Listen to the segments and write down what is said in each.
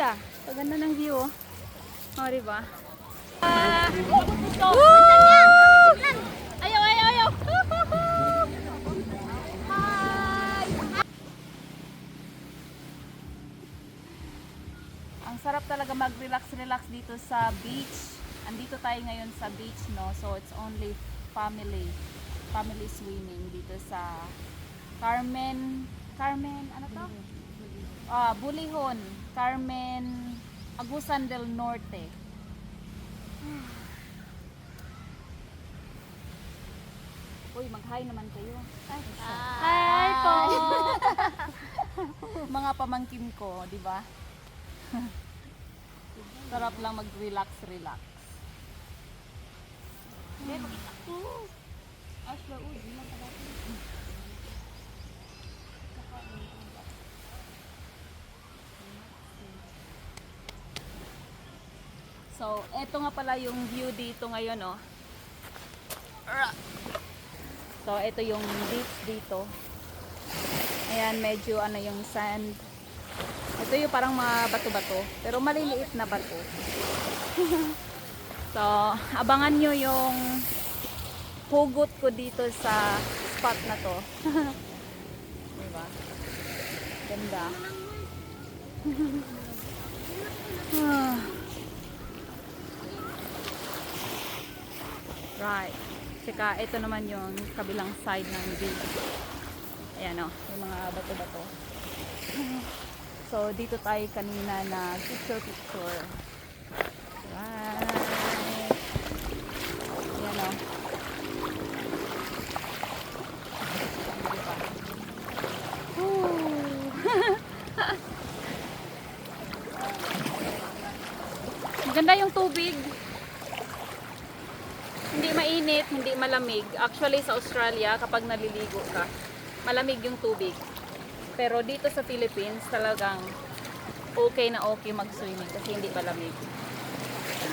ganda. Ang ganda ng view. Oh, oh di ba? Ayaw, ayaw, ayaw. Ang sarap talaga mag-relax-relax dito sa beach. Andito tayo ngayon sa beach, no? So, it's only family. Family swimming dito sa Carmen... Carmen, ano to? Ah, Bulihon. Carmen Agusan del Norte. Uy, mag-hi naman kayo. Ay, hi po! Mga pamangkin ko, di ba? Sarap lang mag-relax, relax. Hindi, makita ko. Ashla, uy, di na So, eto nga pala yung view dito ngayon, oh. So, ito yung beach dito. Ayan, medyo ano yung sand. Ito yung parang mga bato-bato. Pero maliliit na bato. so, abangan nyo yung hugot ko dito sa spot na to. diba? Ganda. Ah. Right. Tsaka ito naman yung kabilang side ng beach. Ayan o, yung mga bato-bato. So, dito tayo kanina na picture-picture. Right. Ayan o. Diba? Maganda yung tubig. Mainit, hindi malamig. Actually sa Australia, kapag naliligo ka, malamig yung tubig. Pero dito sa Philippines, talagang okay na okay mag-swimming kasi hindi malamig.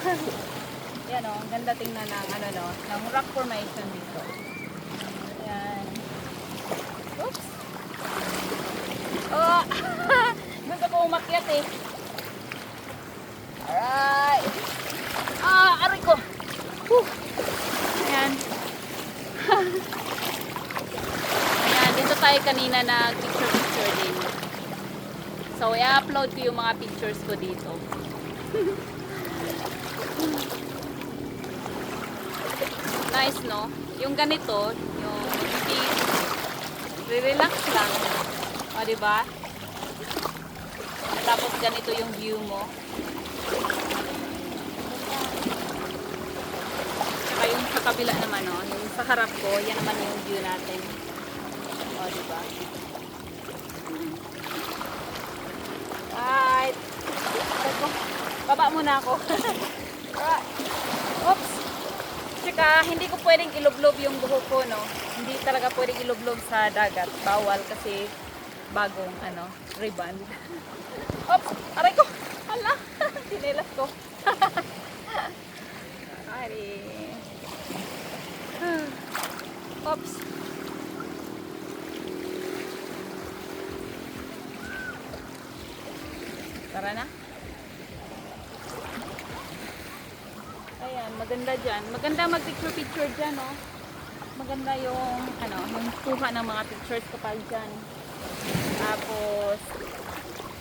Yan o, ang ganda tingnan ng, ano, no, ng rock formation dito. Yan. Oops! Oh! Gusto ko umakyat eh. Alright! Ah, aray ko! Whew. Ayan. Ayan, dito tayo kanina na picture-picture din. So, i-upload ko yung mga pictures ko dito. nice, no? Yung ganito, yung relax lang. O, diba? Tapos ganito yung view mo. Saka yung sa kabila naman, no? Yung sa harap ko, yan naman yung view natin. O, diba? Right. Aray ko. Baba muna ako. Alright. Oops. Tsaka, hindi ko pwedeng ilublob yung buhok ko, no? Hindi talaga pwedeng ilublob sa dagat. Bawal kasi bagong, ano, reband. Oops! Aray ko! Hala! Sinelas ko. Ari. Oops! Tara na. Ayan, maganda dyan. Maganda mag-picture-picture dyan, oh. Maganda yung, ano, yung kuha ng mga pictures kapag dyan. Tapos,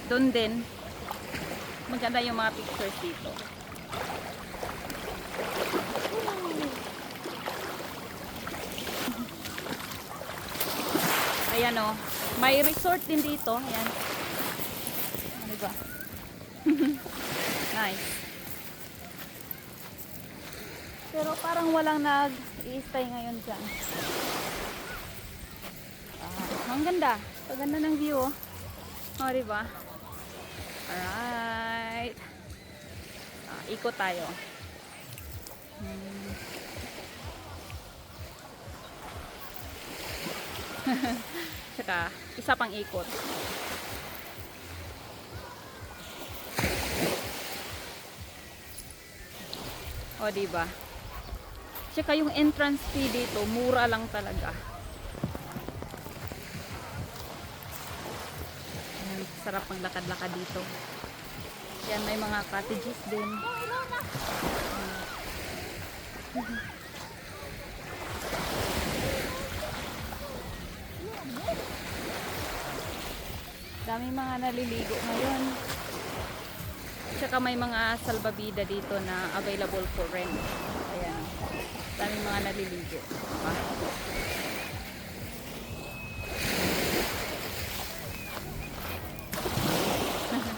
doon din, maganda yung mga pictures dito. Ayan o. May resort din dito. Ayan. Ano ba? nice. Pero parang walang nag-i-stay ngayon dyan. Ah, ang ganda. Ang ganda ng view. Oh, oh diba? Alright. Ah, ikot tayo. Hmm. Tsaka, isa pang ikot. O, diba? Tsaka yung entrance fee dito, mura lang talaga. Ayan, sarap ang lakad-lakad dito. Yan, may mga cottages din. Dami mga naliligo ngayon. Tsaka may mga salbabida dito na available for rent. Ayan. Dami mga naliligo. Diba?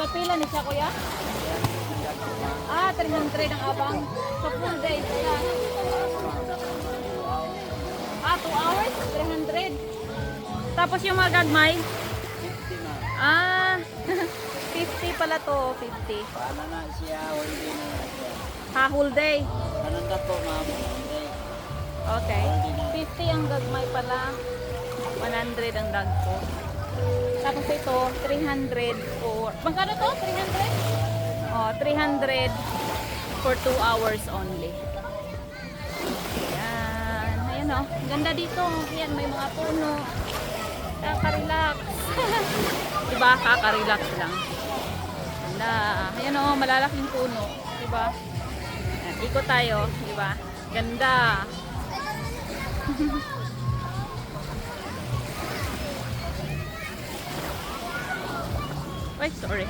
Sa pila ni siya kuya? Ah, 300 ang abang. Sa full day. Ah, 2 hours? 300. Tapos yung mga gagmay? Ah, 50 pala to, 50. Paano na siya? Hindi na siya. Ha, whole day. Ganun ka po, ma'am. Okay. 50 ang gagmay pala. 100 ang dagko. Tapos ito, 300 for... Magkano to? 300? Oh, 300 for 2 hours only. Ayan. Ayan oh. Ganda dito. Ayan, may mga puno. Kaka-relax. diba? Kaka-relax lang. Ganda. Ayan oh, malalaking puno. Diba? Ayan, ikot tayo. Diba? Ganda. Ay, sorry.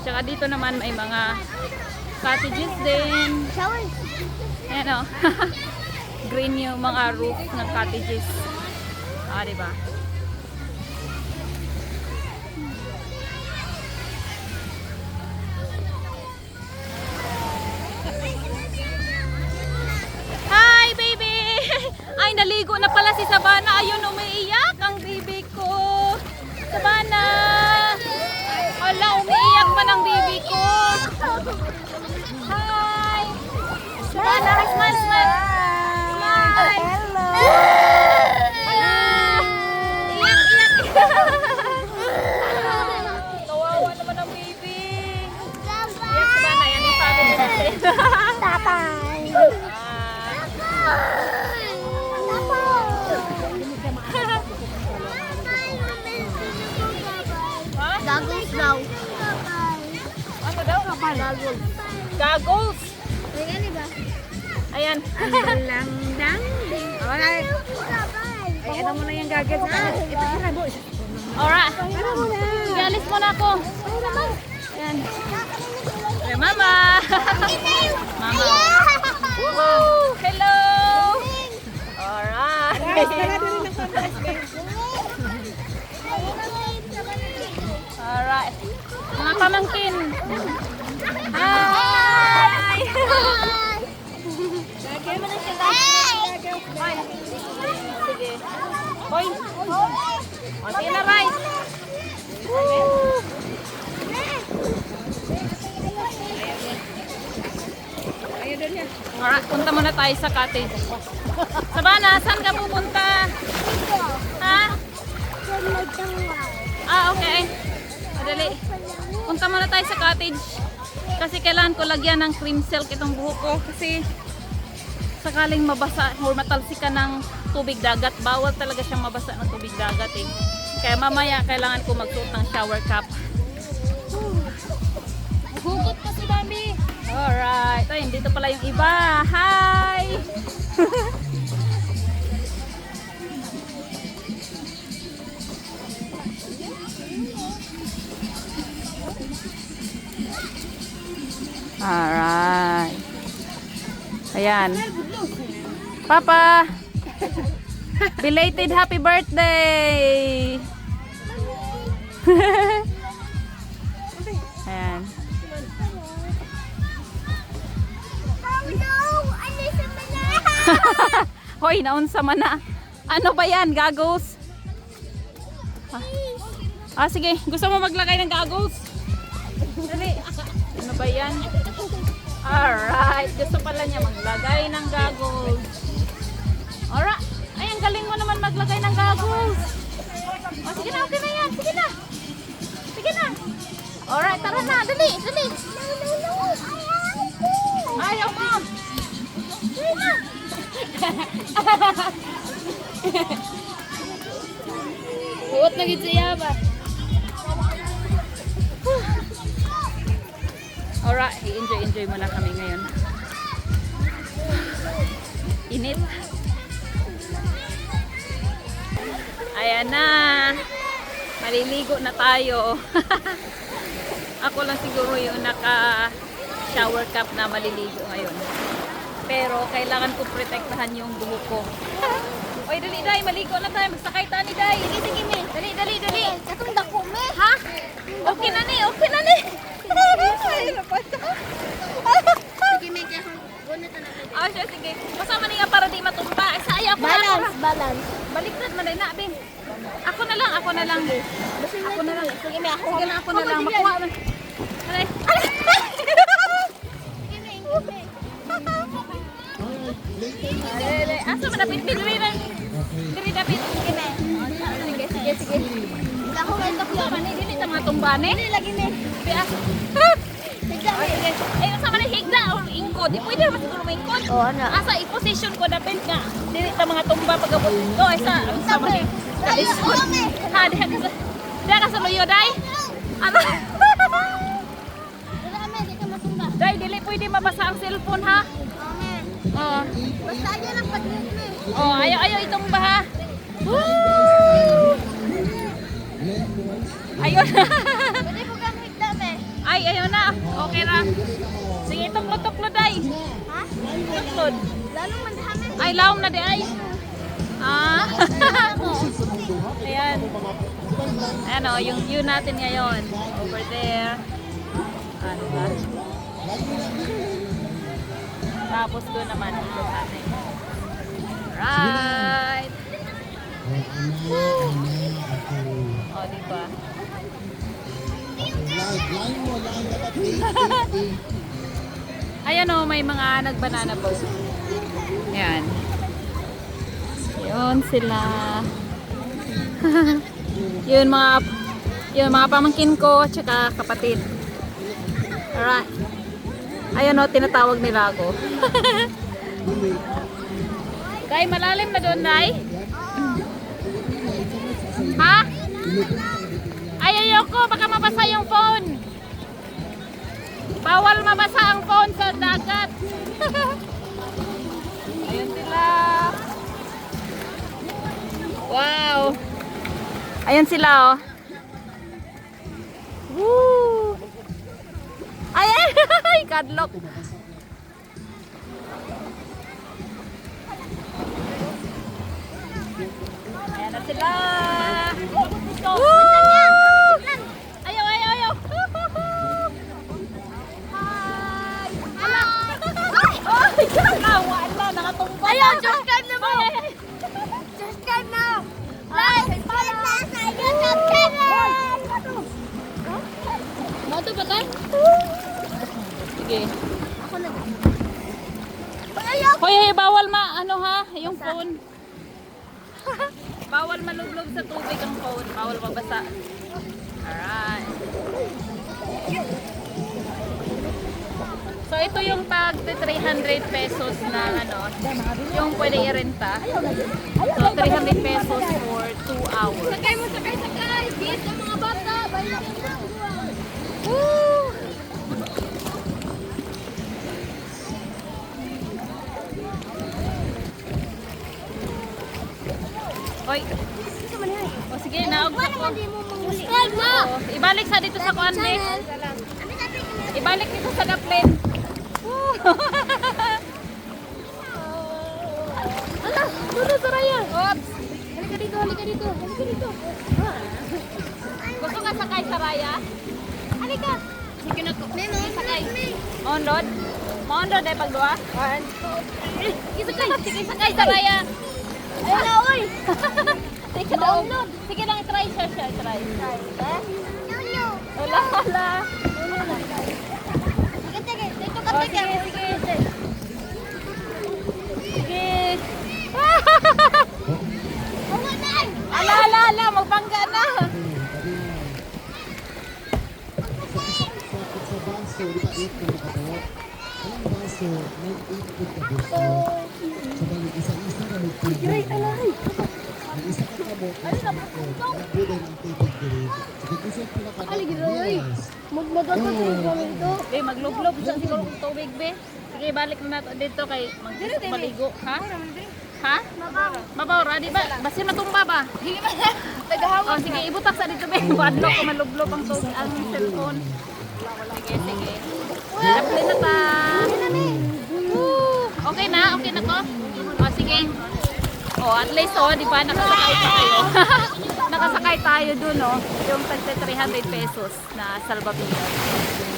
Tsaka dito naman may mga cottages din. Ayan o. Green yung mga roof ng cottages. Ah, di Ay, naligo na pala si Sabana. Ayun, umiiyak ang baby ko. Sabana! Ala, umiiyak pa ng baby ko. Hi! Sabana. Smile. Goggles. Ay, gani ba? Ayan. Lang dang. Alright. Ay, ano mo na yung ha? Ito sila, boys. Alright. Ano mo na? Ako. Ay. Ayan. Hey, mama. mama. Woohoo! Hello! Alright. Alright. Mga pamangkin. Hi! Lagyan mo na siya. Hoy. Sige. Hoy. O, sige na. Woo! Ayaw punta muna tayo sa cottage. Sabana, saan ka pupunta? Ha? Ah, okay. Madali. Punta muna tayo sa cottage. Kasi kailangan ko lagyan ng cream silk itong buhok ko. Kasi sakaling mabasa or matalsikan ng tubig dagat, bawal talaga siyang mabasa ng tubig dagat eh. Kaya mamaya kailangan ko magsuot ng shower cap. Hugot pa si Mami. Alright. Ay, dito pala yung iba. Hi! Alright. Ayan. Papa! Belated happy birthday! Ayan. Hoy, naunsa man na. Ano ba yan? Goggles? Ah, ah, sige. Gusto mo maglagay ng goggles? Dali. Ba yan? Alright. Gusto pala niya maglagay ng goggles. Alright. Ay, ang galing mo naman maglagay ng goggles. Oh, sige na, okay na yan. Sige na. Sige na. Alright, tara na. Dali, dali. Ayaw mo. Dali na. Ambot na gid siya ba? Alright, i-enjoy-enjoy muna kami ngayon. Init. Ayan na. Maliligo na tayo. Ako lang siguro yung naka shower cap na maliligo ngayon. Pero kailangan ko protektahan yung buhok ko. Oy, dali dai, maligo na tayo. Magsakay tayo ni dai. Sige, sige, me. Dali, dali, dali. Katong dako me. Ha? Okay na ni, okay na ni. Sige me kaya na. Ah, siya, sige. Kasama niya para di matumba. Ay, saya pa. Balance, balance. Baliktad man na, bin. Ako na lang, ako na lang. Ako na lang. Sige me ako. Sige na, ako na lang. Makuha man. Alay. Alay, alay. Asa man napit diri na. Diri dapit. Sige na. Sige, sige, sige. Ako may Ito man ni dili ta mga tumbane. Dili lagi me. Biya. Tigda Sige. Ay, asa man higda o ingkod. Di pwede naman siguro maingkod. Oh, ano? Asa i-position ko dapit nga. Dili ta mga tumba pagabot ko. Ay, sa sa man. Sa ome. Ha, diha ka sa diha ka sa luyo dai. Ano? Dai, dili pwede mabasa ang cellphone ha. Oh. Basta aja lang me. Oh, ayaw ayaw itong baha. Woo! Ayun. me. Ay, ayun na. Okay ra. Sige, tuklod-tuklod dai. Ha? Tuklod. Lalo man diha me. Ay, laom na di ay. Ah. Ayan. Ano, yung view natin ngayon. Over there. Ano ba? Tapos doon naman dito sa atin. Right. O, di ba? Ayan o, may mga nagbanana boat. Ayan. Yun sila. yun mga yun mga pamangkin ko tsaka kapatid. Alright. Ayan o, tinatawag nila ako. Day, malalim na doon, Day? Ha? Ay, ayoko. Baka mabasa yung phone. Bawal mabasa ang phone sa dagat. Ayun sila. Wow. Ayan sila, oh. Woo! Ay, ay, ay, kadlok. Ayan sila. Ano ha, yung phone. bawal maluglob sa tubig ang phone. Bawal mabasa. Alright. So, ito yung tag 300 pesos na ano, yung pwede i-renta. So, 300 pesos for 2 hours. Sakay mo, sakay, sakay. Ang mga bata. Bayan. Woo! Hoy. O sige, naugtok ko. Subscribe na. O, ibalik sa dito sa kuan be. Ibalik dito sa daplin. Woo! Ala, dulo sa raya. Oops. Halika dito, halika dito. Halika dito. Gusto ka sakay sa raya? Halika. Sige na ko. Sakay. Maundod? Maundod ay pagduwa? One, Sige, sakay. Sige, sakay sa raya. Ayun na, oy. Sige daw. Sige lang, try siya siya. Try. Eh? Nyonyo. Wala, wala. Sige, sige. Dito ka, Oh, sige. sige, sige. Sige. Na. Ala, ala, ala. Magbangga na. Be, maglublob sa siguro kung tubig, be. Sige, balik na nato dito kay mag maligo. Ha? Ha? Mabawra, di ba? Basin matumba ba? Tagahawa. Oh, sige, ibutak sa dito, be. Wadlo ko malublob ang tubig ang cellphone. Sige, sige. Apply na ta. Okay na? Okay na ko? Oh, sige. Oh, at least oh, di ba nakasakay tayo. nakasakay tayo dun, oh. Yung tagte 300 pesos na salvavidas.